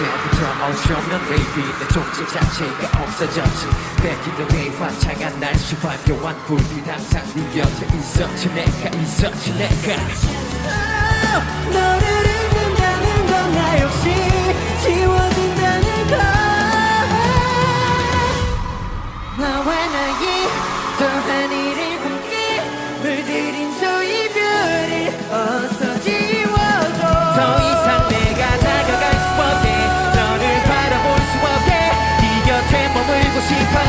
그때부터 어지없는 baby 내 존재 자체가 없어졌지. 뺏기던 내 화창한 날씨 환경한 불빛 항상 네 곁에 있었지. 내가 있었지 내가. 너를 잊는다는 건 나 역시 지워진다는 걸. 나와 나의 더한 일 T-Pop